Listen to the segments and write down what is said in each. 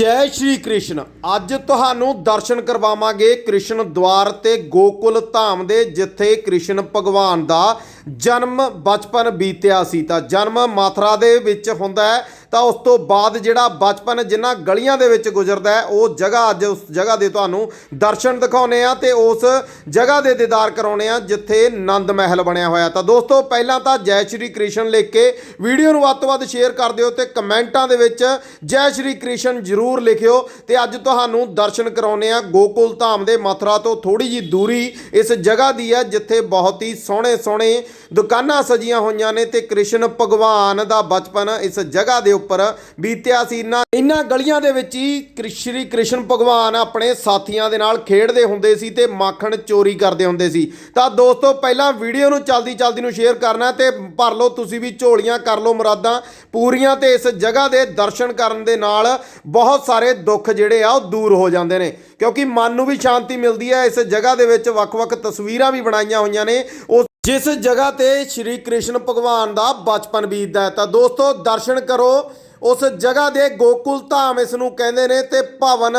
ਜੈ ਸ਼੍ਰੀ ਕ੍ਰਿਸ਼ਨ। ਅੱਜ ਤੁਹਾਨੂੰ ਦਰਸ਼ਨ ਕਰਵਾਵਾਂਗੇ ਕ੍ਰਿਸ਼ਨ ਦਵਾਰ ਤੇ ਗੋਕੁਲ ਧਾਮ ਦੇ, ਜਿੱਥੇ ਕ੍ਰਿਸ਼ਨ ਭਗਵਾਨ ਦਾ ਜਨਮ ਬਚਪਨ ਬੀਤਿਆ ਸੀ। ਤਾਂ ਜਨਮ ਮਥੁਰਾ ਦੇ ਵਿੱਚ ਹੁੰਦਾ ਹੈ। ਤਾਂ ਉਸ ਤੋਂ ਬਾਅਦ ਜਿਹੜਾ ਬਚਪਨ ਜਿਨ੍ਹਾਂ ਗਲੀਆਂ ਦੇ ਵਿੱਚ ਗੁਜ਼ਰਦਾ ਹੈ, ਉਹ ਜਗ੍ਹਾ ਅੱਜ ਉਸ ਜਗ੍ਹਾ ਦੇ ਤੁਹਾਨੂੰ ਦਰਸ਼ਨ ਦਿਖਾਉਨੇ ਆ ਤੇ ਉਸ ਜਗ੍ਹਾ ਦੇ ਦੀਦਾਰ ਕਰਾਉਨੇ ਆ, ਜਿੱਥੇ ਨੰਦ ਮਹਿਲ ਬਣਿਆ ਹੋਇਆ। ਤਾਂ ਦੋਸਤੋ, ਪਹਿਲਾਂ ਤਾਂ ਜੈ ਸ਼੍ਰੀ ਕ੍ਰਿਸ਼ਨ ਲਿਖ ਕੇ ਵੀਡੀਓ ਨੂੰ ਵੱਧ ਤੋਂ ਵੱਧ ਸ਼ੇਅਰ ਕਰ ਦਿਓ ਤੇ ਕਮੈਂਟਾਂ ਦੇ ਵਿੱਚ ਜੈ ਸ਼੍ਰੀ ਕ੍ਰਿਸ਼ਨ ਜ਼ਰੂਰ ਲਿਖਿਓ ਤੇ ਅੱਜ ਤੁਹਾਨੂੰ ਦਰਸ਼ਨ ਕਰਾਉਨੇ ਆ ਗੋਕੁਲ ਧਾਮ ਦੇ ਮਥੁਰਾ ਤੋਂ ਥੋੜੀ ਜੀ ਦੂਰੀ ਇਸ ਜਗ੍ਹਾ ਦੀ ਹੈ, ਜਿੱਥੇ ਬਹੁਤ ਹੀ ਸੋਹਣੇ ਸੋਹਣੇ ਦੁਕਾਨਾਂ ਸਜੀਆਂ ਹੋਈਆਂ ਨੇ ਤੇ ਕ੍ਰਿਸ਼ਨ ਭਗਵਾਨ ਦਾ ਬਚਪਨ ਇਸ ਜਗ੍ਹਾ ਦੇ ਉੱਪਰ ਬੀਤਿਆ ਸੀ। ਇਹਨਾਂ ਇਹਨਾਂ ਗਲੀਆਂ ਦੇ ਵਿੱਚ ਹੀ ਸ਼੍ਰੀ ਕ੍ਰਿਸ਼ਨ ਭਗਵਾਨ ਆਪਣੇ ਸਾਥੀਆਂ ਦੇ ਨਾਲ ਖੇਡਦੇ ਹੁੰਦੇ ਸੀ ਤੇ ਮਾਖਣ ਚੋਰੀ ਕਰਦੇ ਹੁੰਦੇ ਸੀ। ਤਾਂ ਦੋਸਤੋ, ਪਹਿਲਾਂ ਵੀਡੀਓ ਨੂੰ ਚਲਦੀ ਚਲਦੀ ਨੂੰ ਸ਼ੇਅਰ ਕਰਨਾ ਤੇ ਭਰ ਲਓ, ਤੁਸੀਂ ਵੀ ਝੋਲੀਆਂ ਕਰ ਲਓ ਮੁਰਾਦਾਂ ਪੂਰੀਆਂ ਤੇ ਇਸ ਜਗ੍ਹਾ ਦੇ ਦਰਸ਼ਨ ਕਰਨ ਦੇ ਨਾਲ ਬਹੁਤ ਸਾਰੇ ਦੁੱਖ ਜਿਹੜੇ ਆ ਉਹ ਦੂਰ ਹੋ ਜਾਂਦੇ ਨੇ। ਕਿਉਂਕਿ ਮਨ ਨੂੰ ਵੀ ਸ਼ਾਂਤੀ ਮਿਲਦੀ ਹੈ। ਇਸ ਜਗ੍ਹਾ ਦੇ ਵਿੱਚ ਵੱਖ-ਵੱਖ ਤਸਵੀਰਾਂ ਵੀ ਬਣਾਈਆਂ ਹੋਈਆਂ ਨੇ। ਉਸ ਜਿਸ ਜਗ੍ਹਾ ਤੇ ਸ਼੍ਰੀ ਕ੍ਰਿਸ਼ਨ ਭਗਵਾਨ ਦਾ ਬਚਪਨ ਬੀਤਦਾ ਹੈ, ਤਾਂ ਦੋਸਤੋ ਦਰਸ਼ਨ ਕਰੋ। ਉਸ ਜਗ੍ਹਾ ਦੇ ਗੋਕੁਲ ਧਾਮ ਇਸ ਨੂੰ ਕਹਿੰਦੇ ਨੇ ਤੇ ਭਵਨ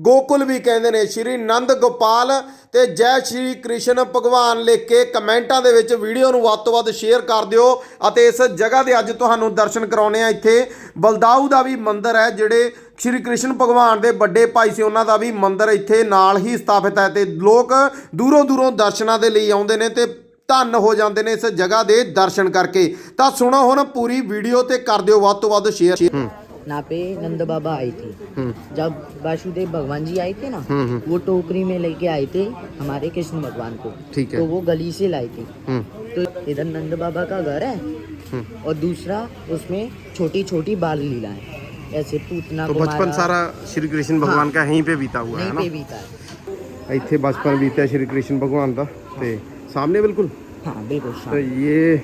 ਗੋਕੁਲ ਵੀ ਕਹਿੰਦੇ ਨੇ। ਸ਼੍ਰੀ ਨੰਦ ਗੋਪਾਲ ਤੇ ਜੈ ਸ਼੍ਰੀ ਕ੍ਰਿਸ਼ਨ ਭਗਵਾਨ ਲਿਖ ਕੇ ਕਮੈਂਟਾਂ ਦੇ ਵਿੱਚ ਵੀਡੀਓ ਨੂੰ ਵੱਧ ਤੋਂ ਵੱਧ ਸ਼ੇਅਰ ਕਰ ਦਿਓ ਅਤੇ ਇਸ ਜਗ੍ਹਾ ਦੇ ਅੱਜ ਤੁਹਾਨੂੰ ਦਰਸ਼ਨ ਕਰਾਉਣੇ ਆ। ਇੱਥੇ ਬਲਦਾਊ ਦਾ ਵੀ ਮੰਦਿਰ ਹੈ, ਜਿਹੜੇ ਸ਼੍ਰੀ ਕ੍ਰਿਸ਼ਨ ਭਗਵਾਨ ਦੇ ਵੱਡੇ ਭਾਈ ਸੀ, ਉਹਨਾਂ ਦਾ ਵੀ ਮੰਦਿਰ ਇੱਥੇ ਨਾਲ ਹੀ ਸਥਾਪਿਤ ਹੈ ਤੇ ਲੋਕ ਦੂਰੋਂ ਦੂਰੋਂ ਦਰਸ਼ਨਾਂ ਦੇ ਲਈ ਆਉਂਦੇ ਨੇ ਤੇ ਧੰਨ ਹੋ ਜਾਂਦੇ ਨੇ ਇਸ ਜਗ੍ਹਾ ਦੇ ਦਰਸ਼ਨ ਕਰਕੇ ਤਾਂ ਸੁਣੋ ਹੁਣ ਪੂਰੀ ਵੀਡੀਓ ਤੇ ਕਰ ਦਿਓ ਵੱਧ ਤੋਂ ਵੱਧ ਸ਼ੇਅਰ यहाँ पे नंद बाबा आई थी जब वासुदेव भगवान जी आए थे ना वो टोकरी में लेके आए थे हमारे कृष्ण भगवान को ठीक है। तो वो गली से लाए थे तो इधर नंद बाबा का घर है और दूसरा उसमें छोटी छोटी बाल लीला है ऐसे पूतना तो को बचपन मारा, सारा श्री कृष्ण भगवान का यहीं पे बीता हुआ है नहीं ना पे बीता है ਇੱਥੇ ਬਚਪਨ ਬੀਤਿਆ ਸ਼੍ਰੀ ਕ੍ਰਿਸ਼ਨ ਭਗਵਾਨ ਦਾ ਤੇ सामने बिल्कुल हाँ बिल्कुल तो शाम ये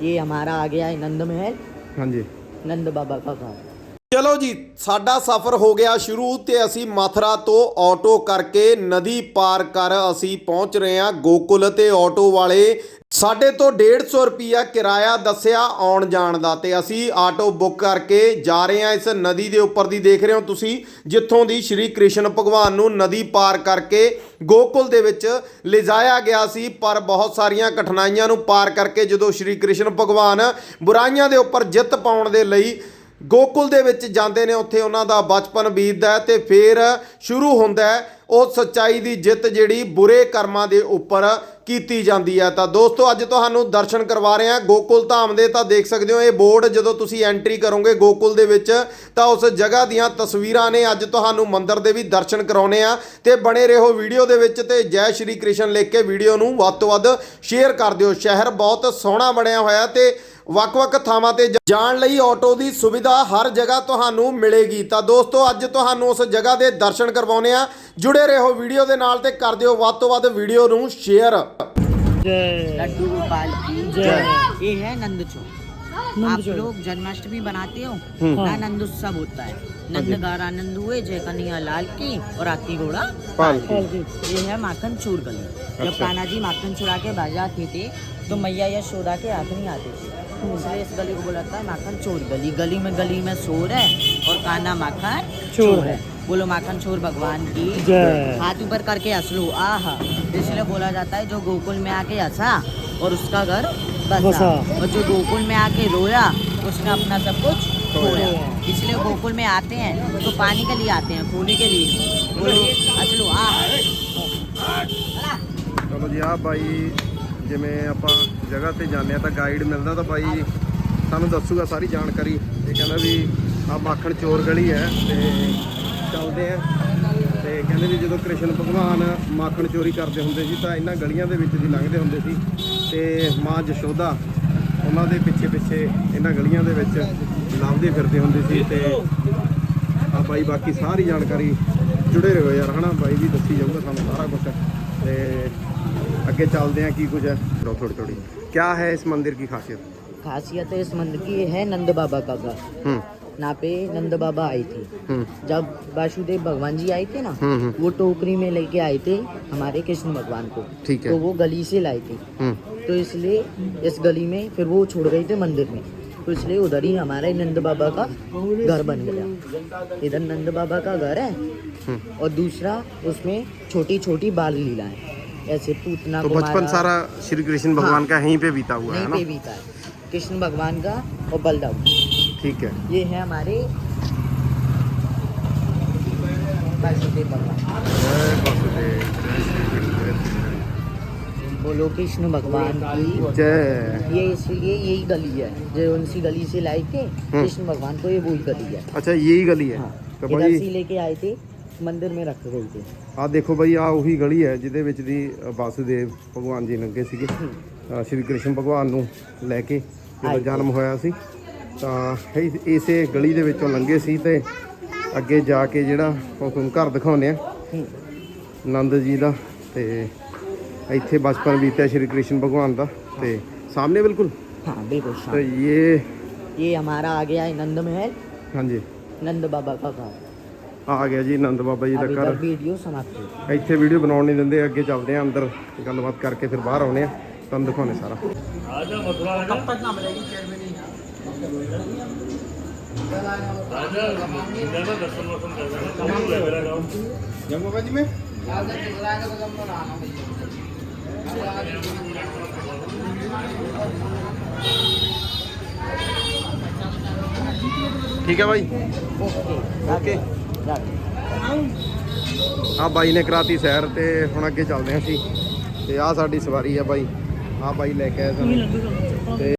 ये हमारा आ गया है नंद महल हाँ जी नंद बाबा का घर ਚਲੋ ਜੀ, ਸਾਡਾ ਸਫ਼ਰ ਹੋ ਗਿਆ ਸ਼ੁਰੂ ਤੇ ਅਸੀਂ ਮਥੁਰਾ ਤੋਂ ਆਟੋ ਕਰਕੇ ਨਦੀ ਪਾਰ ਕਰ ਅਸੀਂ ਪਹੁੰਚ ਰਹੇ ਹਾਂ ਗੋਕੁਲ ਤੇ ਆਟੋ ਵਾਲੇ। ਸਾਡੇ ਤੋਂ 150 ਰੁਪਿਆ ਕਿਰਾਇਆ ਦੱਸਿਆ ਆਉਣ ਜਾਣ ਦਾ ਤੇ ਅਸੀਂ ਆਟੋ ਬੁੱਕ ਕਰਕੇ ਜਾ ਰਹੇ ਹਾਂ ਇਸ ਨਦੀ ਦੇ ਉੱਪਰ ਦੀ ਦੇਖ ਰਹੇ ਹੋ ਤੁਸੀਂ, ਜਿੱਥੋਂ ਦੀ ਸ਼੍ਰੀ ਕ੍ਰਿਸ਼ਨ ਭਗਵਾਨ ਨੂੰ ਨਦੀ ਪਾਰ ਕਰਕੇ ਗੋਕੁਲ ਦੇ ਵਿੱਚ ਲਿਜਾਇਆ ਗਿਆ ਸੀ। ਪਰ ਬਹੁਤ ਸਾਰੀਆਂ ਕਠਿਨਾਈਆਂ ਨੂੰ ਪਾਰ ਕਰਕੇ ਜਦੋਂ ਸ਼੍ਰੀ ਕ੍ਰਿਸ਼ਨ ਭਗਵਾਨ ਬੁਰਾਈਆਂ ਦੇ ਉੱਪਰ ਜਿੱਤ ਪਾਉਣ ਦੇ ਲਈ ਗੋਕੁਲ ਦੇ ਵਿੱਚ ਜਾਂਦੇ ਨੇ, ਉੱਥੇ ਉਹਨਾਂ ਦਾ ਬਚਪਨ ਬੀਤਦਾ ਹੈ ਤੇ ਫਿਰ ਸ਼ੁਰੂ ਹੁੰਦਾ ਉਹ ਸੱਚਾਈ ਦੀ ਜਿੱਤ ਜਿਹੜੀ ਬੁਰੇ ਕਰਮਾਂ ਦੇ ਉੱਪਰ ਕੀਤੀ ਜਾਂਦੀ ਹੈ ਤਾਂ ਦੋਸਤੋ, ਅੱਜ ਤੁਹਾਨੂੰ ਦਰਸ਼ਨ ਕਰਵਾ ਰਹੇ ਹਾਂ ਗੋਕੁਲ ਧਾਮ ਦੇ। ਤਾਂ ਦੇਖ ਸਕਦੇ ਹੋ, ਇਹ ਬੋਰਡ ਜਦੋਂ ਤੁਸੀਂ ਐਂਟਰੀ ਕਰੋਗੇ ਗੋਕੁਲ ਦੇ ਵਿੱਚ, ਤਾਂ ਉਸ ਜਗ੍ਹਾ ਦੀਆਂ ਤਸਵੀਰਾਂ ਨੇ ਅੱਜ ਤੁਹਾਨੂੰ ਮੰਦਿਰ ਦੇ ਵੀ ਦਰਸ਼ਨ ਕਰਾਉਣੇ ਆ। ਤੇ ਬਣੇ ਰਹੋ ਵੀਡੀਓ ਦੇ ਵਿੱਚ ਤੇ ਜੈ ਸ਼੍ਰੀ ਕ੍ਰਿਸ਼ਨ ਲਿਖ ਕੇ ਵੀਡੀਓ ਨੂੰ ਵੱਧ ਤੋਂ ਵੱਧ ਸ਼ੇਅਰ ਕਰ ਦਿਓ। ਸ਼ਹਿਰ ਬਹੁਤ ਸੋਹਣਾ ਬਣਿਆ ਹੋਇਆ ਤੇ ਵੱਖ-ਵੱਖ ਥਾਵਾਂ ਤੇ ਜ- ਜਾਣ ਲਈ ਆਟੋ ਦੀ ਸੁਵਿਧਾ ਹਰ ਜਗ੍ਹਾ ਤੁਹਾਨੂੰ ਮਿਲੇਗੀ। ਤਾਂ ਦੋਸਤੋ, ਅੱਜ ਤੁਹਾਨੂੰ ਉਸ ਜਗ੍ਹਾ ਦੇ ਦਰਸ਼ਨ ਕਰਵਾਉਣੇ ਆ। ਜੁੜੇ ਰਹੋ ਵੀਡੀਓ ਦੇ ਨਾਲ ਤੇ ਕਰ ਦਿਓ ਵੱਧ ਤੋਂ ਵੱਧ ਵੀਡੀਓ ਨੂੰ ਸ਼ੇਅਰ लड्डू गोपाल की जय ये है नंद चौक आप लोग जन्माष्टमी बनाते हो ना नंद उत्सव होता है नंद गार आनंद हुए जय कन्हैया लाल की और आती घोड़ा पाल की। ये है माखन चूर गली जब कान्हा जी माखन चुरा के बाजाते थे तो मैया यशोदा के हाथ नहीं आते थे इसलिए इस गली को बोला जाता है माखन चोर गली गली में गली में शोर है और कान्हा माखन चोर है बोलो माखन चोर भगवान की हाथ ऊपर करके हंस लो आह इसलिए बोला जाता है जो गोकुल में आके हंसा और उसका घर बसा और जो गोकुल में आके रोया उसने अपना सब कुछ खोया इसलिए गोकुल में आते हैं तो पानी के लिए आते हैं खोने के लिए बोलो हंस लो आह ਚਲੋ ਜੀ ਆ ਬਾਈ ਜਿਵੇਂ ਆਪਾਂ ਜਗ੍ਹਾ ਤੇ ਜਾਂਦੇ ਆ ਤਾਂ ਗਾਈਡ ਮਿਲਦਾ ਤਾਂ ਬਾਈ ਸਾਨੂੰ ਦੱਸੂਗਾ ਸਾਰੀ ਜਾਣਕਾਰੀ ਇਹ ਕਹਿੰਦਾ ਵੀ ਆ ਮਾਖਣ ਚੋਰ ਗਲੀ ਹੈ ਤੇ ਚੱਲਦੇ ਆ ਤੇ ਕਹਿੰਦੇ ਵੀ ਜਦੋਂ ਕ੍ਰਿਸ਼ਨ ਭਗਵਾਨ ਮਾਖਣ ਚੋਰੀ ਕਰਦੇ ਹੁੰਦੇ ਸੀ ਤਾਂ ਇਹਨਾਂ ਗਲੀਆਂ ਦੇ ਵਿੱਚ ਦੀ ਲੰਘਦੇ ਹੁੰਦੇ ਸੀ ਤੇ ਮਾਂ ਜਸ਼ੋਦਾ ਉਹਨਾਂ ਦੇ ਪਿੱਛੇ ਪਿੱਛੇ ਇਹਨਾਂ ਗਲੀਆਂ ਦੇ ਵਿੱਚ ਲੱਭਦੇ ਫਿਰਦੇ ਹੁੰਦੇ ਸੀ ਤੇ ਆ ਬਾਈ ਬਾਕੀ ਸਾਰੀ ਜਾਣਕਾਰੀ ਜੁੜੇ ਰਹੋ ਯਾਰ ਹਨਾ ਬਾਈ ਵੀ ਦੱਸੀ ਜਾਊਗਾ ਸਾਨੂੰ ਸਾਰਾ ਕੁਝ ਤੇ ਅੱਗੇ ਚੱਲਦੇ ਆ ਕੀ ਕੁਝ ਹੈ ਥੋੜੀ ਥੋੜੀ ਕੀ ਹੈ ਇਸ ਮੰਦਿਰ ਦੀ ਖਾਸੀਅਤ खासियत है इस मंदिर की ये है नंद बाबा का घर यहाँ पे नंद बाबा आई थी हम्म। जब वासुदेव भगवान जी आए थे ना हम्म, हम्म। वो टोकरी में लेके आए थे हमारे कृष्ण भगवान को ठीक है। तो वो गली से लाए थे तो इसलिए इस गली में फिर वो छोड़ गए थे मंदिर में तो इसलिए उधर ही हमारे नंद बाबा का घर बन गया इधर नंद बाबा का घर है। और दूसरा उसमें छोटी छोटी बाल लीला है ऐसे पूतना तो बचपन सारा श्री कृष्ण भगवान हाँ। का यहीं पे बीता हुआ है ना पे बीता है कृष्ण भगवान का और बलराम ठीक है ये है हमारे वासुदेव भगवान जय वासुदेव जय श्री कृष्ण, जय श्री बोलो कृष्ण भगवान की कृष्ण। जय ये इसलिए यही गली है जो उनसी गली से लाए थे कृष्ण भगवान को ये वही गली है अच्छा यही गली है हाँ तो इधर भाई से लेके आए थे मंदिर में रख गए थे ਆ ਦੇਖੋ ਬਈ ਆ ਉਹੀ ਗਲੀ ਹੈ ਜਿਹਦੇ ਵਿੱਚ ਦੀ ਅ, ਵਾਸੁਦੇਵ ਭਗਵਾਨ ਜੀ ਲੰਘੇ ਸੀਗੇ ਅ, ਸ਼੍ਰੀ ਕ੍ਰਿਸ਼ਨ ਭਗਵਾਨ ਨੂੰ ਲੈ ਕੇ ਜਦੋਂ ਆਏ ਜਨਮ ਹੋਇਆ ਸੀ ਤਾਂ ਇਹ- ਇਸੇ ਗਲੀ ਦੇ ਵਿੱਚੋਂ ਲੰਘੇ ਸੀ ਤੇ ਅੱਗੇ ਜਾ ਕੇ ਜਿਹੜਾ ਉਹ ਤੁਹਾਨੂੰ ਘਰ ਦਿਖਾਉਂਦੇ ਆ हम्म, ਨੰਦ ਜੀ ਦਾ ਤੇ ਇੱਥੇ ਬਚਪਨ ਬੀਤਿਆ ਸ਼੍ਰੀ ਕ੍ਰਿਸ਼ਨ ਭਗਵਾਨ ਦਾ ਤੇ ਸਾਹਮਣੇ ਬਿਲਕੁਲ हाँ बिल्कुल तो शांत ये ये हमारा आ गया है नंद महल ਹਾਂਜੀ नंद बाबा का घर ਆ ਗਿਆ ਜੀ ਨੰਦ ਬਾਬਾ ਜੀ ਦਾ अब ਘਰ इधर वीडियो समाप्त हुई ਇੱਥੇ ਵੀਡੀਓ ਬਣਾਉਣ ਨਹੀਂ ਦਿੰਦੇ ਅੱਗੇ ਚੱਲਦੇ ਆ ਅੰਦਰ ਗੱਲਬਾਤ ਕਰਕੇ ਫਿਰ ਬਾਹਰ ਆਉਨੇ ਆ ਤੁਹਾਨੂੰ ਦਿਖਾਉਣੇ ਸਾਰਾ जम्मू बाजी में ਠੀਕ ਹੈ ਬਾਈ ओके ओके। राधे ਆ ਬਾਈ ਨੇ ਕਰਾਤੀ ਸੈਰ ਤੇ ਹੁਣ ਅੱਗੇ ਚੱਲਦੇ ਹਾਂ ਅਸੀਂ ਤੇ ਆ ਸਾਡੀ ਸਵਾਰੀ ਆ ਬਾਈ ਆ ਬਾਈ ਲੈ ਕੇ ਆਇਆ ਸਾਨੂੰ ਤੇ